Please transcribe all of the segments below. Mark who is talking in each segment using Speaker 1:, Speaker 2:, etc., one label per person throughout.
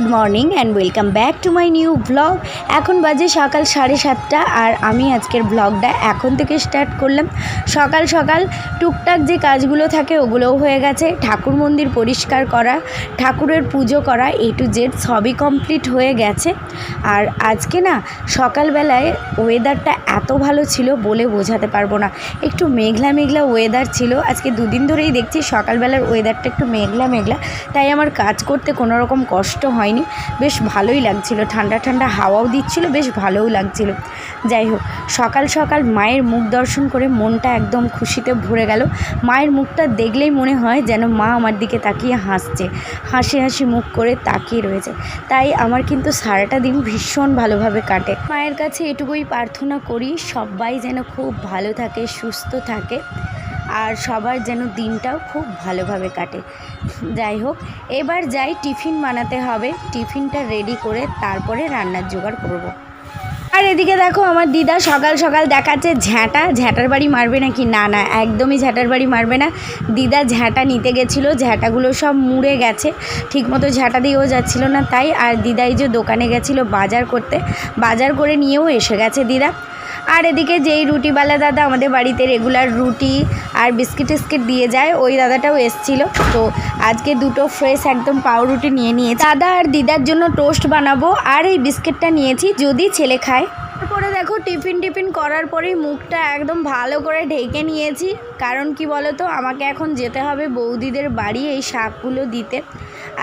Speaker 1: Good morning and welcome back to my new blog. এখন বাজে সকাল সাড়ে সাতটা আর আমি আজকের ব্লগটা এখন থেকে স্টার্ট করলাম। সকাল সকাল টুকটাক যে কাজগুলো থাকে ওগুলোও হয়ে গেছে। ঠাকুর মন্দির পরিষ্কার করা, ঠাকুরের পুজো করা এ টু জেড সবই কমপ্লিট হয়ে গেছে। আর আজকে না সকালবেলায় ওয়েদারটা এত ভালো ছিল বলে বোঝাতে পারব না। একটু মেঘলা মেঘলা ওয়েদার ছিল। আজকে দুদিন ধরেই দেখছি সকালবেলার ওয়েদারটা একটু মেঘলা মেঘলা, তাই আমার কাজ করতে কোনো রকম কষ্ট হয়নি। বেশ ভালোই লাগছিল। ঠান্ডা ঠান্ডা হাওয়াও দিচ্ছিল, বেশ ভালোও লাগছিল। যাই হোক, সকাল সকাল মায়ের মুখ দর্শন করে মনটা একদম খুশিতে ভরে গেল। মায়ের মুখটা দেখলেই মনে হয় যেন মা আমার দিকে তাকিয়ে হাসছে। হাসি হাসি মুখ করে তাকিয়ে রয়েছে। তাই আমার কিন্তু সারাটা দিন ভীষণ ভালোভাবে কাটে। মায়ের কাছে এটুকুই প্রার্থনা করি সবাই যেন খুব ভালো থাকে, সুস্থ থাকে, আর সবার যেন দিনটাও খুব ভালোভাবে কাটে। যাই হোক, এবার যাই টিফিন বানাতে হবে। টিফিনটা রেডি করে তারপরে রান্নার জোগাড় করব। আর এদিকে দেখো, আমার দিদা সকাল সকাল দেখাচ্ছে ঝ্যাঁটা ঝ্যাঁটার বাড়ি মারবে নাকি? না না, একদমই ঝ্যাঁটার বাড়ি মারবে না। দিদা ঝ্যাঁটা নিতে গেছিল ঝ্যাঁটাগুলো সব মুড়ে গেছে। ঠিকমতো ঝ্যাঁটা দিয়েও যাচ্ছিল না তাই। আর দিদাই যে দোকানে গেছিল বাজার করতে, বাজার করে নিয়েও এসে গেছে দিদা। আর এদিকে যেই রুটিওয়ালা দাদা আমাদের বাড়িতে রেগুলার রুটি আর বিস্কিট টিস্কিট দিয়ে যায়, ওই দাদাটাও এসছিল। তো আজকে দুটো ফ্রেশ একদম পাউরুটি নিয়ে নিয়ে দাদা আর দিদার জন্য টোস্ট বানাবো, আর এই বিস্কিটটা নিয়েছি যদি ছেলে খায়। তারপরে দেখো টিফিন টিফিন করার পরেই মুখটা একদম ভালো করে ঢেকে নিয়েছি। কারণ কি বলো তো আমাকে এখন যেতে হবে বৌদিদের বাড়ি এই শাকগুলো দিতে।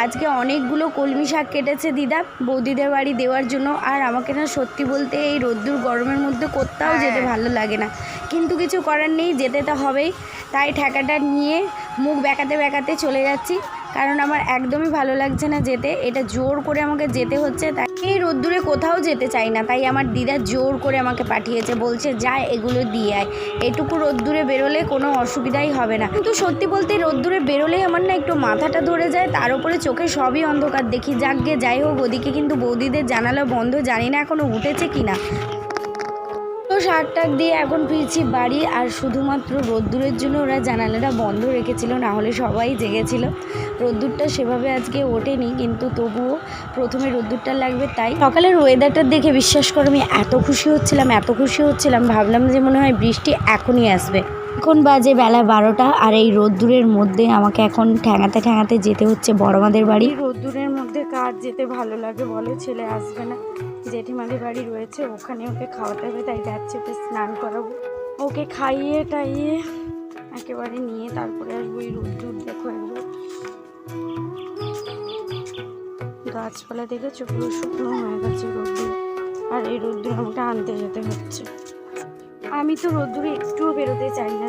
Speaker 1: আজকে অনেকগুলো কলমি শাক কেটেছে দিদা বৌদিদের বাড়ি দেওয়ার জন্য। আর আমাকে না সত্যি বলতে এই রোদ্দুর গরমের মধ্যে কোথাও যেতে ভালো লাগে না। কিন্তু কিছু করার নেই যেতে তো হবেই। তাই ঠেকাটা নিয়ে মুখ বেঁকাতে বেঁকাতে চলে যাচ্ছি। কারণ আমার একদমই ভালো লাগছে না যেতে। এটা জোর করে আমাকে যেতে হচ্ছে, তাই এই রোদ্দুরে কোথাও যেতে চাই না। তাই আমার দিদা জোর করে আমাকে পাঠিয়েছে, বলছে, যা, এগুলো দিয়ে আয়। এটুকু রোদ্দুরে বেরোলে কোনো অসুবিধাই হবে না। কিন্তু সত্যি বলতে রোদ্দুরে বেরোলেই আমার না একটু মাথাটা ধরে যায়, তার উপরে চোখে সবই অন্ধকার। দেখি, যাক যাই হোক, ওদিকে কিন্তু বৌদিদের জানালা বন্ধ, জানি না এখনও উঠেছে কি না শাক টাক দিয়ে এখন ফিরছি বাড়ি আর শুধুমাত্র রোদ্দুরের জন্য ওরা জানালাটা বন্ধ রেখেছিল, না হলে সবাই জেগেছিল। রোদ্দুরটা সেভাবে আজকে ওঠেনি, কিন্তু তবুও প্রথমে রোদ্দুরটা লাগবে তাই। সকালের ওয়েদারটা দেখে বিশ্বাস করো, আমি এত খুশি হচ্ছিলাম, এত খুশি হচ্ছিলাম, ভাবলাম যে মনে হয় বৃষ্টি এখনই আসবে। এখন বাজে বেলা বারোটা আর এই রোদ্দুরের মধ্যে আমাকে এখন ঠ্যাঙাতে ঠ্যাঙাতে যেতে হচ্ছে বড়মাদের বাড়ি। রোদ্দুরের মধ্যে কার যেতে ভালো লাগে বলো, ছেলে আসবে না। জেঠিমাদের বাড়ি রয়েছে, ওখানে ওকে খাওয়াতে হবে, তাই যাচ্ছে ওকে স্নান করাবো। ওকে খাইয়ে টাইয়ে একেবারে নিয়ে তারপরে আসব এই রোদ্দুর দেখো একবার। গাছপালা দেখেছ? পুরো শুকনো হয়ে গেছে রোদ্দুর আর এই রোদ্দুর আমাকে আনতে যেতে হচ্ছে। আমি তো রোদ্দুরে একটুও বেরোতে চাই না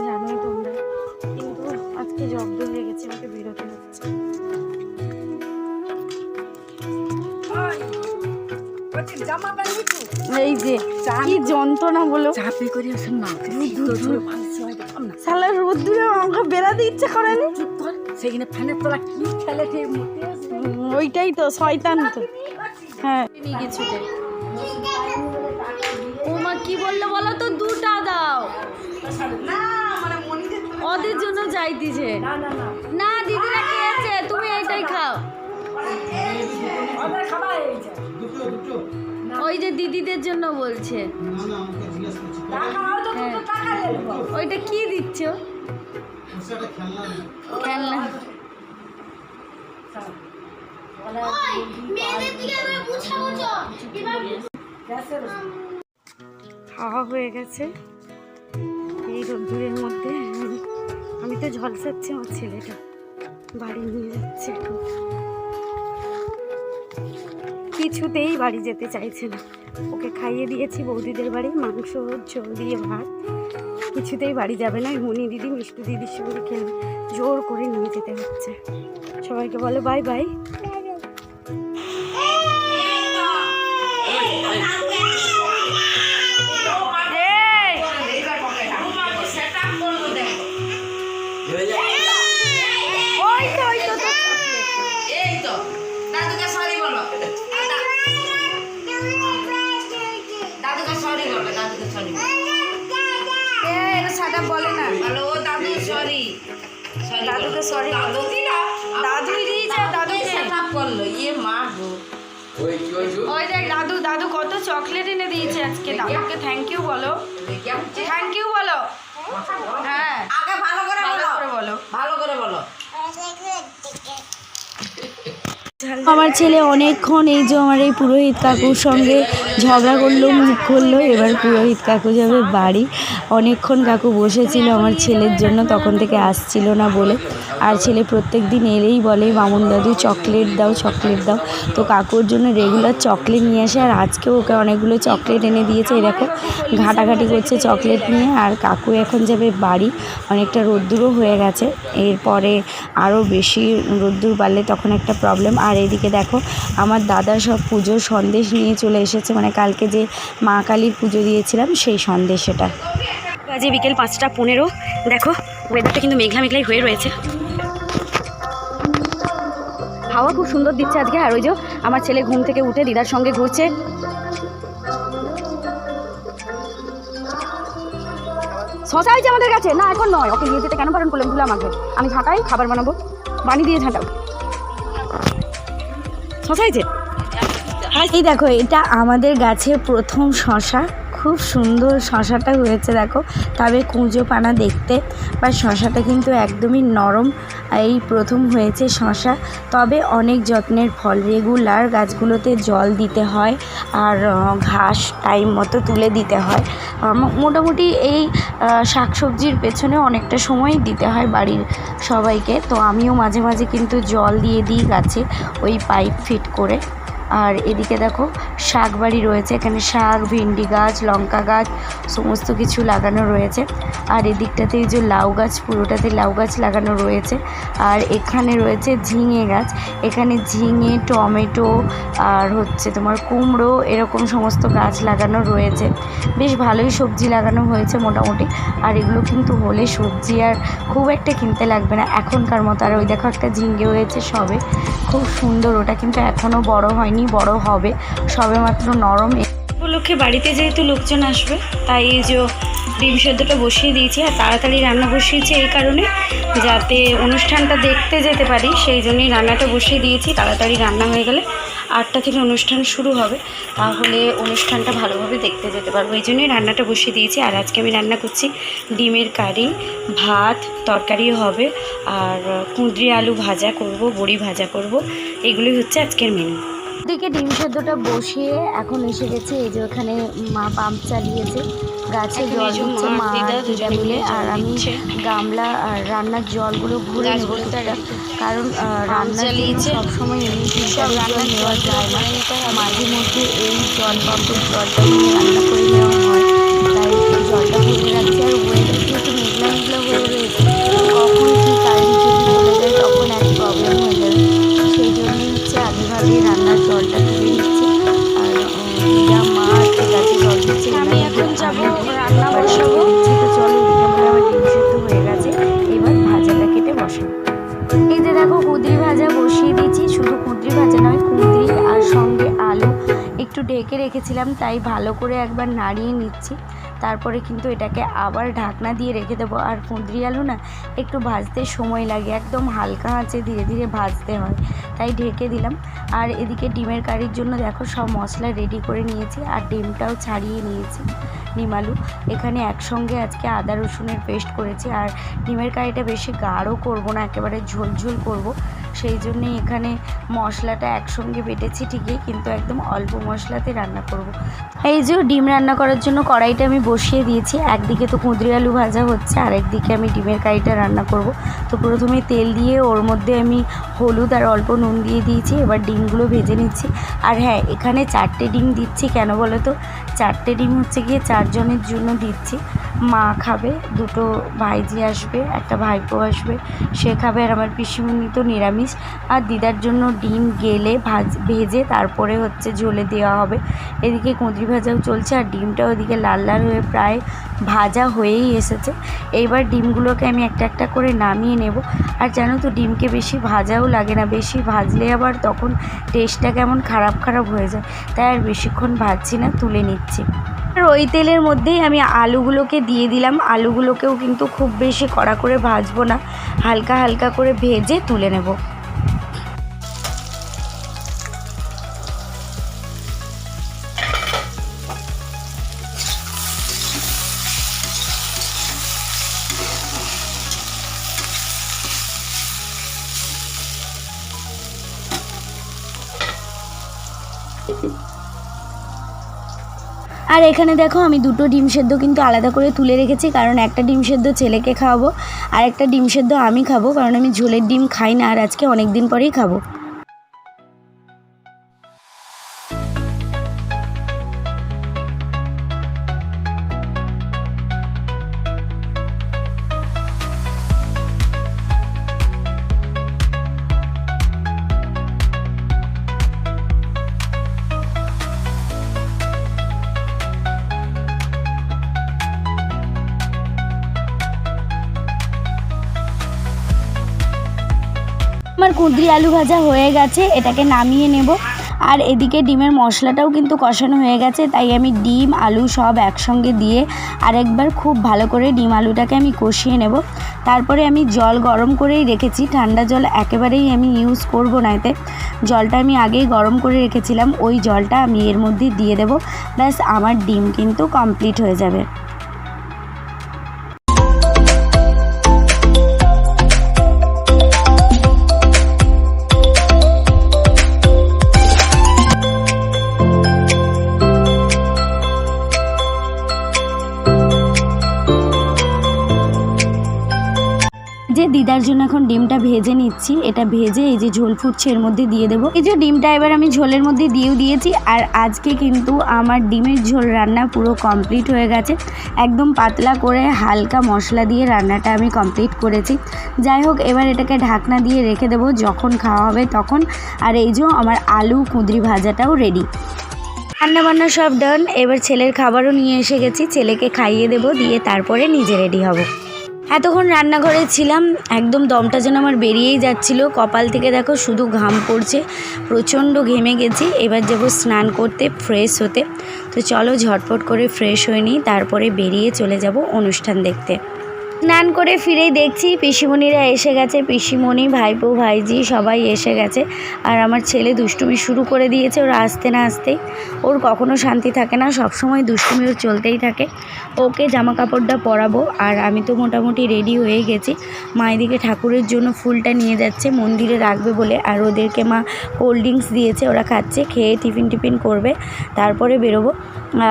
Speaker 1: কি যন্ত্রণা বলো।
Speaker 2: চাপে করে আসুন না।
Speaker 1: সালা রোদ্দুরে আমাকে বেরাতে ইচ্ছে করে না।
Speaker 2: সেখানে ফ্যানের তলা কি খেলে
Speaker 1: ওইটাই তো শয়তান তো। হ্যাঁ। কিছুতে। ও মা কি বলল বলো তো? দুটা দাও। ওদের জন্য যাইতিছে না দিদিরা খেয়েছে। তুমি এইটাই খাও। ওই যে দিদিদের জন্য বলছে। ওইটা কি দিচ্ছ? খেলনা। খাওয়া হয়ে গেছে। এই রোদ্দুরের মধ্যে। আমি- তো ঝলসাচ্ছি আমার ছেলেটা। বাড়ি নিয়ে যাচ্ছে এখন কিছুতেই বাড়ি যেতে চাইছে না। ওকে খাইয়ে দিয়েছি বৌদিদের বাড়ি, মাংস, ঝোল দিয়ে ভাত। কিছুতেই বাড়ি যাবে না, মনি দিদি, মিষ্টি দিদির সঙ্গে খেলে জোর করে নিয়ে যেতে হচ্ছে। সবাইকে বলে বাই বাই
Speaker 2: দাদুকে সরি
Speaker 1: না দাদুই দাদুকে
Speaker 3: সেটআপ করল ইয়ে মা গো।
Speaker 1: ওই দেখ দাদু দাদু কত চকলেট এনে দিয়েছে আজকে। দাদুকে থ্যাংক ইউ বলো। থ্যাংক ইউ বলো। হ্যাঁ।
Speaker 3: আগে ভালো করে
Speaker 1: ভালো
Speaker 3: বলো।
Speaker 1: করে বলো।
Speaker 3: ভালো করে বলো।
Speaker 1: আমার ছেলে অনেকক্ষণ এই যে আমার এই পুরোহিত কাকুর সঙ্গে ঝগড়া করল, মুখ করল এবার পুরোহিত কাকু যাবে বাড়ি। অনেকক্ষণ কাকু বসেছিল আমার ছেলের জন্য, তখন থেকে আসছিল না বলে। আর ছেলে প্রত্যেক দিন এলেই বলে, মামুন দাদু, চকলেট দাও চকলেট দাও। তো কাকুর জন্য রেগুলার চকলেট নিয়ে আসে, আর আজকেও ওকে অনেকগুলো চকলেট এনে দিয়েছে। দেখো, ঘাটাঘাটি করছে চকলেট নিয়ে, আর কাকু এখন যাবে বাড়ি। অনেকটা রোদ্দুরও হয়ে গেছে। এরপরে আরও বেশি রোদ্দুর বাড়লে তখন একটা প্রবলেম আর এদিকে দেখো, আমার দাদা সব পুজোর সন্দেশ নিয়ে চলে এসেছে। মানে কালকে যে মা কালীর পুজো দিয়েছিলাম, সেই সন্দেশ সেটা বাজে বিকেল পাঁচটা পনেরো। দেখো ওয়েদারটা কিন্তু মেঘলা মেঘলাই হয়ে রয়েছে। হাওয়া খুব সুন্দর দিচ্ছে আজকে। আর ওই যে আমার ছেলে ঘুম থেকে উঠে দিদার সঙ্গে ঘুরছে। শশা হয়েছে আমাদের কাছে? না, এখন নয়। ওকে নিয়ে যেতে কেন বারণ করলাম আমাকে। আমি ঝাঁটাই খাবার বানাবো। বানিয়ে দিয়ে ঝাঁটাও। শশা এই দেখো, এটা আমাদের গাছে প্রথম শশা। খুব সুন্দর শশাটা হয়েছে, দেখো। তবে কুঁজো পানা দেখতে, বা শশাটা কিন্তু একদমই নরম এই প্রথম হয়েছে শশা। তবে অনেক যত্নের ফল, রেগুলার গাছগুলোতে জল দিতে হয়, আর ঘাস টাইম মতো তুলে দিতে হয়। মোটামুটি এই শাক সবজির পেছনে অনেকটা সময় দিতে হয় বাড়ির সবাইকে। তো আমিও মাঝে মাঝে কিন্তু জল দিয়ে দিই গাছে, ওই পাইপ ফিট করে। আর এদিকে দেখো, শাক বাড়ি রয়েছে, এখানে শাক, ভেন্ডি গাছ, লঙ্কা গাছ, সমস্ত কিছু লাগানো রয়েছে। আর এদিকটাতে এই যে লাউ গাছ, পুরোটাতে লাউ গাছ লাগানো রয়েছে। আর এখানে রয়েছে ঝিঙে গাছ, এখানে ঝিঙে, টমেটো, আর হচ্ছে তোমার কুমড়ো, এরকম সমস্ত গাছ লাগানো রয়েছে। বেশ ভালোই সবজি লাগানো হয়েছে মোটামুটি। আর এগুলো কিন্তু হলে সবজি আর খুব একটা কিনতে লাগবে না। এখনকার মতো। আর ওই দেখো একটা ঝিঙ্গে হয়েছে সবে। খুব সুন্দর। ওটা কিন্তু এখনও বড় হয়নি। বড় হবে সবে মাত্র নরম। উপলক্ষে বাড়িতে যেহেতু লোকজন আসবে, তাই এই যে ডিম সেদ্ধটা বসিয়ে দিয়েছি আর তাড়াতাড়ি রান্না বসিয়েছি এই কারণে, যাতে অনুষ্ঠানটা দেখতে যেতে পারি, সেই জন্যই রান্নাটা বসিয়ে দিয়েছি, তাড়াতাড়ি রান্না হয়ে গেলে আটটা থেকে অনুষ্ঠান শুরু হবে, তাহলে অনুষ্ঠানটা ভালোভাবে দেখতে যেতে পারব। এই জন্যই রান্নাটা বসিয়ে দিয়েছি, আর আজকে আমি রান্না করছি ডিমের কারি, ভাত, তরকারিও হবে, আর কুঁদরি আলু ভাজা করব, বড়ি ভাজা করব, এগুলোই হচ্ছে আজকের মেনু দিকে ডিম সেদ্ধটা বসিয়ে এখন এসে গেছে এই যে ওখানে মা পাম্প চালিয়েছে। গাছে জল দিচ্ছে মা দিদা মিলে। আর আমি গামলা আর রান্নার জলগুলো ঘুরে নেব কারণ আহ, রান্নার সবসময় এমনি ফিল্টারের জল নেওয়া যায় না। মাঝে মধ্যে এই জল পাম্পের জলটা রান্না করে নেওয়া হয়। তাই জলটা ভরে রাখছি। আর ওয়েদার যেহেতু মেঘলা মেঘলা হয়ে রয়েছে। আমি এখন যাব রান্না বসাবো তো চলো এদিকে আমার ডিম সেদ্ধ হয়ে গেছে। এবার ভাজাটা কেটে বসাবো এই যে দেখো কুঁদরি ভাজা বসিয়ে দিয়েছি। শুধু কুঁদরি ভাজা নয় কুঁদরি আর সঙ্গে আলু একটু ঢেকে রেখেছিলাম তাই ভালো করে একবার নাড়িয়ে নিচ্ছি। তারপরে কিন্তু এটাকে আবার ঢাকনা দিয়ে রেখে দেবো। আর কুঁদরি আলু না, একটু ভাজতে সময় লাগে, একদম হালকা আঁচে ধীরে ধীরে ভাজতে হয়, তাই ঢেকে দিলাম। আর এদিকে ডিমের কারির জন্য দেখো সব মশলা রেডি করে নিয়েছি, আর ডিমটাও ছাড়িয়ে নিয়েছি। ডিম আলু এখানে একসঙ্গে আজকে আদা রসুনের পেস্ট করেছি। আর ডিমের কারিটা বেশি গাঢ় করব না, একেবারে ঝোল ঝোল করব। সেই জন্যই এখানে মশলাটা একসঙ্গে বেটেছি ঠিকই, কিন্তু একদম অল্প মশলাতে রান্না করব। এই যে ডিম রান্না করার জন্য কড়াইটা আমি বসিয়ে দিয়েছি। একদিকে তো কুঁদরি আলু ভাজা হচ্ছে, আর একদিকে আমি ডিমের কারিটা রান্না করব। তো প্রথমে তেল দিয়ে ওর মধ্যে আমি হলুদ আর অল্প নুন দিয়ে দিয়েছি। এবার ডিমগুলো ভেজে নিচ্ছি। আর হ্যাঁ এখানে চারটে ডিম দিচ্ছি কেন বলো তো? চারটে ডিম হচ্ছে গিয়ে চারজনের জন্য দিচ্ছি। মা খাবে, দুটো ভাইজি আসবে, একটা ভাইপো আসবে, সে খাবে আর আমার পিসিমণি তো নিরামিষ। আর দিদার জন্য ডিম গেলে ভাজ, ভেজে তারপরে হচ্ছে ঝোলে দেওয়া হবে। এদিকে কুঁদরি ভাজাও চলছে আর ডিমটা ওদিকে লাল লাল হয়ে প্রায় ভাজা হয়েই এসেছে। এইবার ডিমগুলোকে আমি একটা একটা করে নামিয়ে নেব। আর জানো তো, ডিমকে বেশি ভাজাও লাগে না। বেশি ভাজলে আবার তখন টেস্টটা কেমন খারাপ খারাপ হয়ে যায়। তাই আর বেশিক্ষণ ভাজছি না, তুলে নিচ্ছি। আর ওই তেলের মধ্যেই আমি আলুগুলোকে দিয়ে দিলাম। আলুগুলোকেও কিন্তু খুব বেশি কড়া করে ভাজবো না। হালকা হালকা করে ভেজে তুলে নেব। আর এখানে দেখো আমি দুটো ডিম সেদ্ধ কিন্তু আলাদা করে তুলে রেখেছি, কারণ একটা ডিম সেদ্ধ ছেলেকে খাওয়াবো আর একটা ডিম সেদ্ধ আমি খাব, কারণ আমি ঝোলের ডিম খাই না আর আজকে অনেক দিন পরেই খাব। আমার কুঁদরি আলু ভাজা হয়ে গেছে, এটাকে নামিয়ে নেব। আর এদিকে ডিমের মশলাটাও কিন্তু কষানো হয়ে গেছে, তাই আমি ডিম, আলু সব একসঙ্গে দিয়ে আরেকবার খুব ভালো করে ডিম আলুটাকে আমি কষিয়ে নেব। তারপরে আমি জল গরম করেই রেখেছি, ঠান্ডা জল একেবারেই আমি ইউজ করব না এতে। জলটা আমি আগেই গরম করে রেখেছিলাম, ওই জলটা আমি এর মধ্যে দিয়ে দেব, ব্যাস আমার ডিম কিন্তু কমপ্লিট হয়ে যাবে। ডিমটা ভেজে নিচ্ছি। এটা ভেজে এই যে ঝোল ফুটছে, এর মধ্যে দিয়ে দেবো। এই যে ডিমটা এবার আমি ঝোলের মধ্যে দিয়েও দিয়েছি। আর আজকে কিন্তু আমার ডিমের ঝোল রান্না পুরো কমপ্লিট হয়ে গেছে। একদম পাতলা করে হালকা মশলা দিয়ে রান্নাটা আমি কমপ্লিট করেছি। যাই হোক, এবার এটাকে ঢাকনা দিয়ে রেখে দেবো। যখন খাওয়া হবে তখন। আর এই যে আমার আলু কুঁদরি ভাজাটাও রেডি রান্না বান্না সব ডান এবার ছেলের খাবারও নিয়ে এসে গেছি। ছেলেকে খাইয়ে দেবো, দিয়ে তারপরে নিজে রেডি হব। এতক্ষণ রান্নাঘরে ছিলাম, একদম দমটা যেন আমার বেরিয়েই যাচ্ছিল। কপাল থেকে দেখো শুধু ঘাম পড়ছে, প্রচণ্ড ঘেমে গেছি। এবার যাব স্নান করতে ফ্রেশ হতে। তো চলো ঝটপট করে ফ্রেশ হয়ে নিই, তারপরে বেরিয়ে চলে যাব অনুষ্ঠান দেখতে। স্নান করে ফিরেই দেখছি পিসিমণিরা এসে গেছে। পিসিমণি, ভাইপো, ভাইজি সবাই এসে গেছে। আর আমার ছেলে দুষ্টুমি শুরু করে দিয়েছে ওরা আসতে না আসতেই। ওর কখনো শান্তি থাকে না, সবসময় দুষ্টুমি ওর চলতেই থাকে। ওকে জামা কাপড়টা পরাবো আর আমি তো মোটামুটি রেডি হয়ে গেছি। মা এদিকে ঠাকুরের জন্য ফুলটা নিয়ে যাচ্ছে, মন্দিরে রাখবে বলে। আর ওদেরকে মা কোল্ড ড্রিঙ্কস দিয়েছে, ওরা খাচ্ছে, খেয়ে টিফিন টিফিন করবে, তারপরে বেরোবো।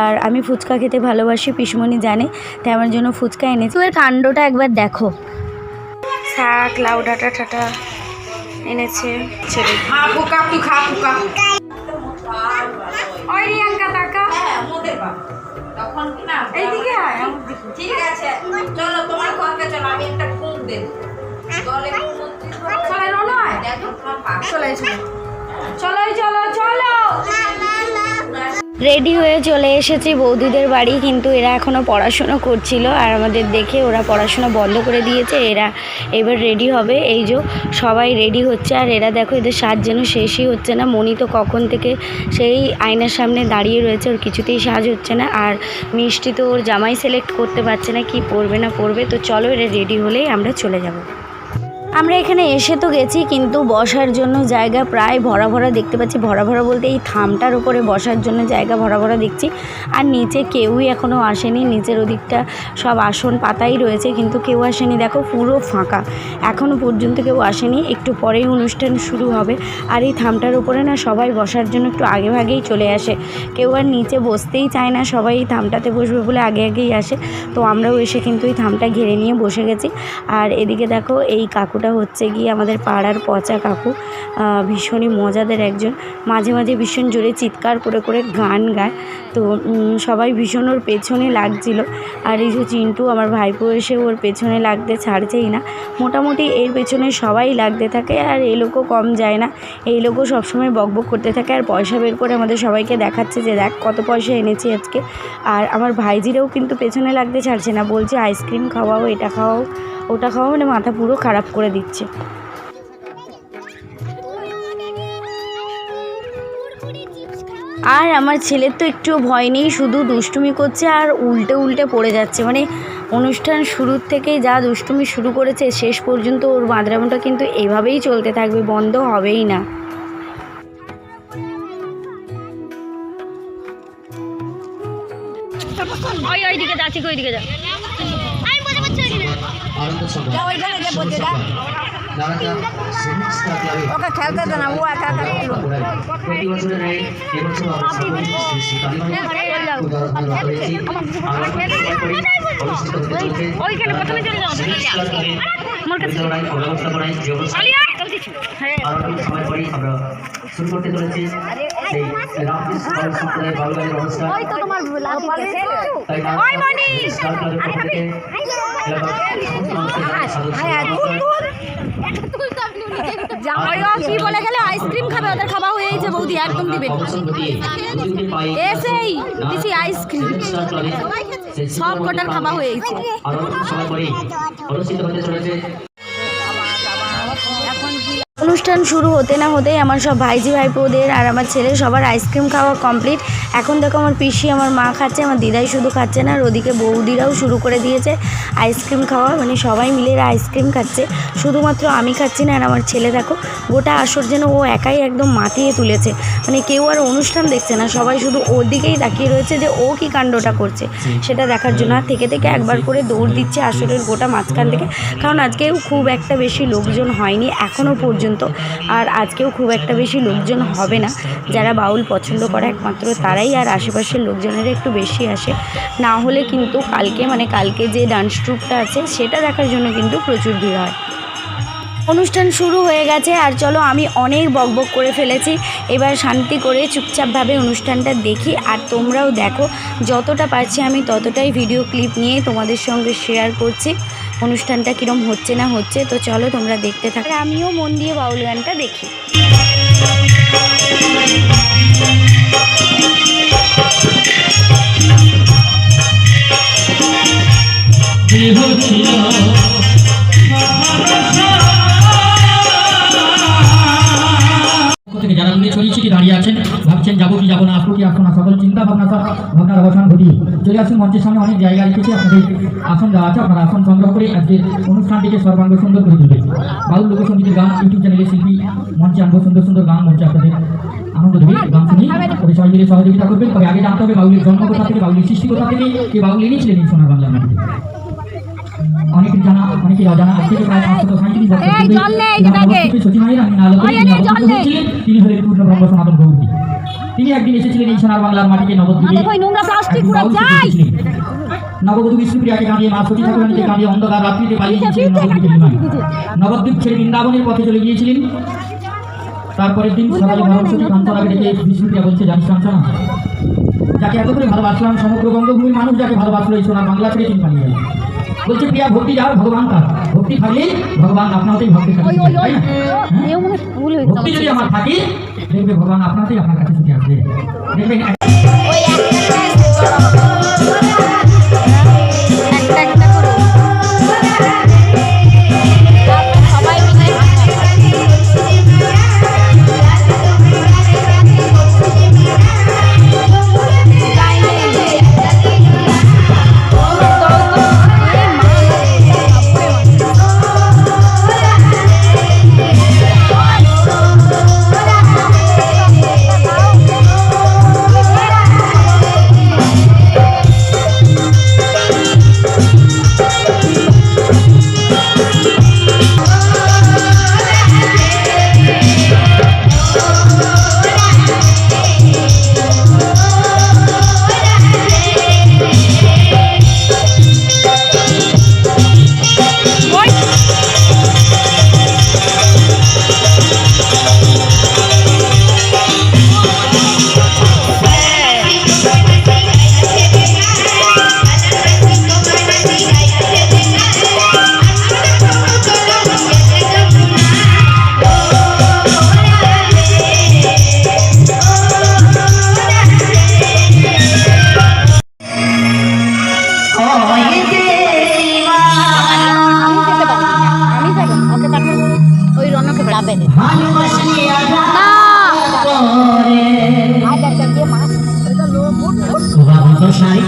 Speaker 1: আর আমি ফুচকা খেতে ভালোবাসি, পিসমণি জানে, তাই আমার জন্য ফুচকা এনেছি। ওর কাণ্ডটা একবার দেখো। শাক লাউ ডাঁটা টাটা এনেছে ছেলে
Speaker 3: খা পোকা তুই খা পোকা
Speaker 1: ওই রিয়াঙ্কা টাকা
Speaker 3: হ্যাঁ মোদের বাবা। তখন কি না
Speaker 1: এইদিকে আয়,
Speaker 3: ঠিক আছে চলো তোমার ঘরকে চলো আমি একটা দেব। দলে
Speaker 1: চলে নয় চলে চলো। চলো চলো চলো। রেডি হয়ে চলে এসেছি বৌদিদের বাড়ি, কিন্তু এরা এখনও পড়াশুনো করছিল আর আমাদের দেখে ওরা পড়াশোনা বন্ধ করে দিয়েছে, এরা এবার রেডি হবে। এই যে সবাই রেডি হচ্ছে আর এরা দেখো এদের সাজ যেন শেষই হচ্ছে না। মনি তো কখন থেকে সেই আয়নার সামনে দাঁড়িয়ে রয়েছে, ওর কিছুতেই সাজ হচ্ছে না। আর মিষ্টি তো ওর জামাই সিলেক্ট করতে পারছে না, কি পরবে না পরবে। তো চলো এরা রেডি হলেই আমরা চলে যাব। আমরা এখানে এসে তো গেছি, কিন্তু বসার জন্য জায়গা প্রায় ভরা ভরা দেখতে পাচ্ছি। ভরা ভরা বলতে এই থামটার উপরে বসার জন্য জায়গা ভরা ভরা দেখছি। আর নিচে কেউই এখনও আসেনি, নিচের ওদিকটা সব আসন পাতাই রয়েছে, কিন্তু কেউ আসেনি। দেখো পুরো ফাঁকা। এখনও পর্যন্ত কেউ আসেনি। একটু পরেই অনুষ্ঠান শুরু হবে। আর এই থামটার উপরে না সবাই বসার জন্য একটু আগে ভাগেই চলে আসে। কেউ আর নিচে বসতেই চায় না, সবাই এই থামটাতে বসবে বলে আগে আগেই আসে। তো আমরাও এসে কিন্তু এই থামটা ঘিরে নিয়ে বসে গেছি। আর এদিকে দেখো এই কাকুটা হচ্ছে গিয়ে আমাদের পাড়ার পচা কাকু ভীষণই মজাদার একজন। মাঝে মাঝে ভীষণ জোরে চিৎকার করে করে গান গায়। তো সবাই ভীষণ ওর পেছনে লাগছিল। আর এই যে চিন্টু আমার ভাইপো এসে ওর পেছনে লাগতে ছাড়ছেই না। মোটামুটি এর পেছনে সবাই লাগতে থাকে আর এই লোকও কম যায় না। এই লোকও সবসময় বকবক করতে থাকে আর পয়সা বের করে আমাদের সবাইকে দেখাচ্ছে যে, দেখ, কত পয়সা এনেছি আজকে। আর আমার ভাইজিরাও কিন্তু পেছনে লাগতে ছাড়ছে না। বলছে, আইসক্রিম খাওয়াও, এটা খাওয়াও, ওটা খাওয়াও মানে মাথা পুরো খারাপ করে দিচ্ছে। আর আমার ছেলের তো একটুও ভয় নেই, শুধু দুষ্টুমি করছে আর উল্টে উল্টে পড়ে যাচ্ছে। মানে অনুষ্ঠান শুরুর থেকেই যা দুষ্টুমি শুরু করেছে, শেষ পর্যন্ত ওর বাঁদরামোটা কিন্তু এভাবেই চলতে থাকবে, বন্ধ হবেই না।
Speaker 4: ওই ওই দিকে যাচ্ছি ওই দিকে যা
Speaker 5: আনন্দ সভা
Speaker 3: যা ওইখানে গিয়ে বসে যা।
Speaker 5: নারায়ণ সিভিক্স ক্লাবে
Speaker 3: ওকে খেলতে দে না ও একা একা
Speaker 4: ওইখানে প্রথমে চলে যাও হ্যাঁ।
Speaker 5: সময় পরেই আমরা শুরু করতে চলেছি রামকৃষ্ণ অনুষ্ঠান তাই।
Speaker 4: কি বলে গেলে আইসক্রিম খাবে ওদের খাওয়া হয়ে গেছে বৌদি একদম দিবে। এসেই দিছি আইসক্রিম। সব কটার খাওয়া হয়ে গেছে।
Speaker 5: আরও একটু সময় পরেই অনুষ্ঠিত হতে চলেছে।
Speaker 1: অনুষ্ঠান শুরু হতে না হতেই আমার সব ভাইজি ভাইপোদের আর আমার ছেলে সবার আইসক্রিম খাওয়া কমপ্লিট। এখন দেখো আমার পিসি আমার মা খাচ্ছে, আমার দিদাই শুধু খাচ্ছে না, আর ওদিকে বৌদিরাও শুরু করে দিয়েছে আইসক্রিম খাওয়া। মানে সবাই মিলে আইসক্রিম খাচ্ছে। শুধুমাত্র আমি খাচ্ছি না, আর আমার ছেলে দেখো, গোটা আসর যেন ও একাই একদম মাতিয়ে তুলেছে। মানে কেউ আর অনুষ্ঠান দেখছে না, সবাই শুধু ওর দিকেই তাকিয়ে রয়েছে যে ও কি কাণ্ডটা করছে। সেটা দেখার জন্য আর থেকে থেকে একবার করে দৌড় দিচ্ছে আসরের গোটা মাঝখান থেকে। কারণ আজকেও খুব একটা বেশি লোকজন হয়নি এখনও পর্যন্ত। আর আজকেও খুব একটা বেশি লোকজন হবে না। যারা বাউল পছন্দ করে একমাত্র তারাই আর আশেপাশের লোকজনেরা একটু বেশি আসে। না হলে কিন্তু কালকে মানে কালকে যে ডান্স ট্রুপটা আছে, সেটা দেখার জন্য কিন্তু প্রচুর ভিড় হয়। অনুষ্ঠান শুরু হয়ে গেছে আর চলো আমি অনেক বকবক করে ফেলেছি। এবার শান্তি করে চুপচাপভাবে অনুষ্ঠানটা দেখি আর তোমরাও দেখো। যতটা পারছি আমি ততটাই ভিডিও ক্লিপ নিয়ে তোমাদের সঙ্গে শেয়ার করছি। অনুষ্ঠানটা কীরম হচ্ছে না হচ্ছে, তো চলো তোমরা দেখতে থাকো। আমিও মন দিয়ে বাউল গানটা দেখি।
Speaker 6: যারা দূরে ছড়িয়ে ছিটিয়ে দাঁড়িয়ে আছেন, ভাবছেন যাব কি যাব না, আসব কি, আসব না, সকল চিন্তা ভাবনা ভাবনার অবসান ঘটিয়ে। চলে আসুন মঞ্চের সামনে, অনেক জায়গা রেখেছি, আপনাদের আসন দেওয়া আছে, আপনারা আসন সংগ্রহ করে আজকের অনুষ্ঠানটিকে সর্বাঙ্গ সুন্দর করে তুলবেন। বাউল লোকসঙ্গীতের গান, ইউটিউব চ্যানেলে শিল্পী মঞ্চে আনব, সুন্দর সুন্দর গান মঞ্চে আপনাদের আনন্দ দেবে, গান শুনি তবে সবাই মিলে সহযোগিতা করবেন। তবে আগে জানতে হবে বাউলের জন্ম কোথা থেকে, বাউলের সৃষ্টি কোথা থেকে, কে বাউল এনেছিলেন এই সোনার বাংলার মাটিতে অনেকে জানা অনেকে অজানা আছে যে প্রায় পাঁচশো সাঁত্রিশ বছর পূর্বে তিনি হলেন পূর্ণব্রহ্ম সনাতন গৌরী। তিনি একদিন এসেছিলেন এই সোনার বাংলার মাটিতে নবদ্বীপে। নবদ্বীপ বিষ্ণুপ্রিয়াকে কাঁদিয়ে মা সতী ঠাকুরানীকে কাঁদিয়ে অন্ধকার রাত্রিতে পালিয়ে গিয়েছিলেন। নবদ্বীপ ছেড়ে বৃন্দাবনের পথে চলে গিয়েছিলেন। তারপরের দিন সকালে সতী কান্তরাকে ডেকে বিষ্ণুপ্রিয়া বলছে জানিস কাঞ্চনা যাকে এত করে ভালোবাসলাম সমগ্র বঙ্গভূমির মানুষ যাকে ভালোবাসলো এই সোনার বাংলা ছেড়ে তিনি পালিয়ে বলছে প্রিয়া ভক্তি যার ভগবান তার। ভক্তি থাকলে ভগবান আপনাতেই ভক্তি থাকে না? হ্যাঁ? ভক্তি যদি আমার থাকে দেখবে ভগবান আপনাতেই আপনার কাছে ছুটে আসবে। দেখবেন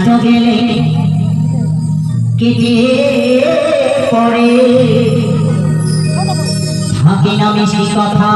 Speaker 7: হয়তো গেলে কেটে পড়ে? থাকে না বেশি কথা।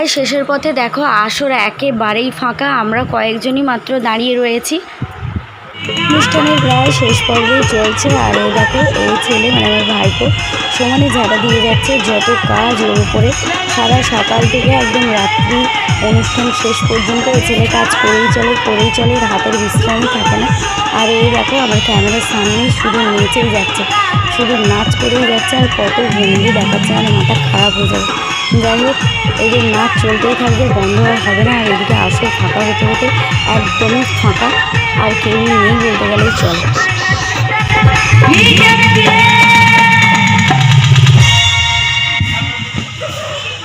Speaker 1: প্রায় শেষের পথে দেখো আসর একেবারেই ফাঁকা। আমরা কয়েকজনই মাত্র দাঁড়িয়ে রয়েছি। অনুষ্ঠানের প্রায় শেষ পর্বেই চলছে। আর এই দেখো, এই ছেলে মানে আমার ভাইপো সমানে ঝাঁটা দিয়ে যাচ্ছে যত কাজ ওর উপরে। সারা সকাল থেকে একদম রাত্রি অনুষ্ঠান শেষ পর্যন্ত এই ছেলে কাজ করেই চলে করেই চলে হাতের বিশ্রামই থাকে না। আর এই দেখো, আমার ক্যামেরার সামনেই শুধু নেচেই যাচ্ছে। শুধু নাচ করেই যাচ্ছে আর কত ভঙ্গি দেখাচ্ছে মানে মাথা খারাপ হয়ে যাবে। যাই হোক, এই যে নাচ চলতেই থাকবে বন্ধ হবে না, আর এদিকে আসো, ফাঁকা হতে হতে, একদমই ফাঁকা, আর কেউই নেই বলতে গেলেই চলে।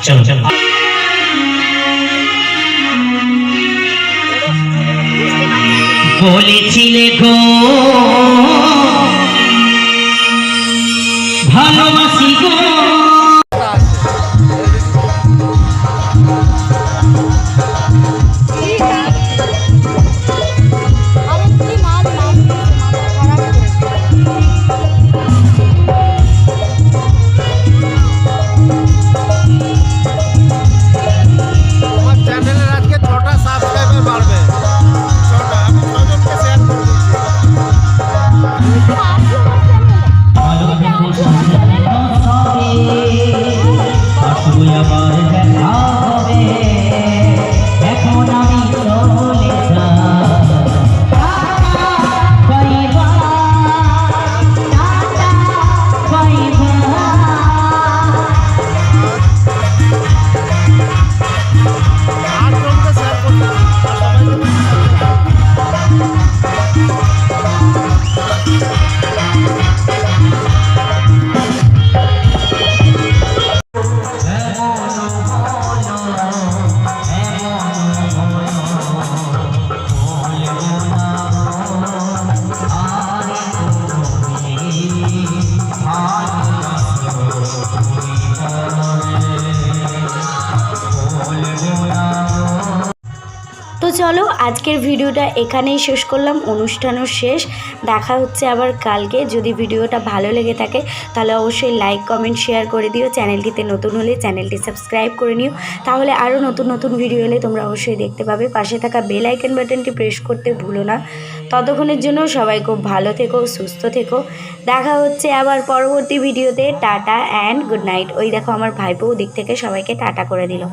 Speaker 7: চলো চলো। বলেছিলে গো, ভালোবাসি গো।
Speaker 1: চলো, আজকের ভিডিওটা এখানেই শেষ করলাম। অনুষ্ঠানও শেষ। দেখা হচ্ছে আবার কালকে। যদি ভিডিওটা ভালো লেগে থাকে, তাহলে অবশ্যই লাইক কমেন্ট শেয়ার করে দিও। চ্যানেলটিতে নতুন হলে চ্যানেলটি সাবস্ক্রাইব করে নিও। তাহলে আরও নতুন নতুন ভিডিও এলে তোমরা অবশ্যই দেখতে পাবে। পাশে থাকা বেল আইকন বাটনটি প্রেস করতে ভুলো না। ততক্ষণের জন্য সবাই খুব ভালো থেকো, সুস্থ থেকো। দেখা হচ্ছে আবার পরবর্তী ভিডিওতে। টাটা অ্যান্ড গুড নাইট ওই দেখো আমার ভাইপো দিক থেকে সবাইকে টাটা করে দিল।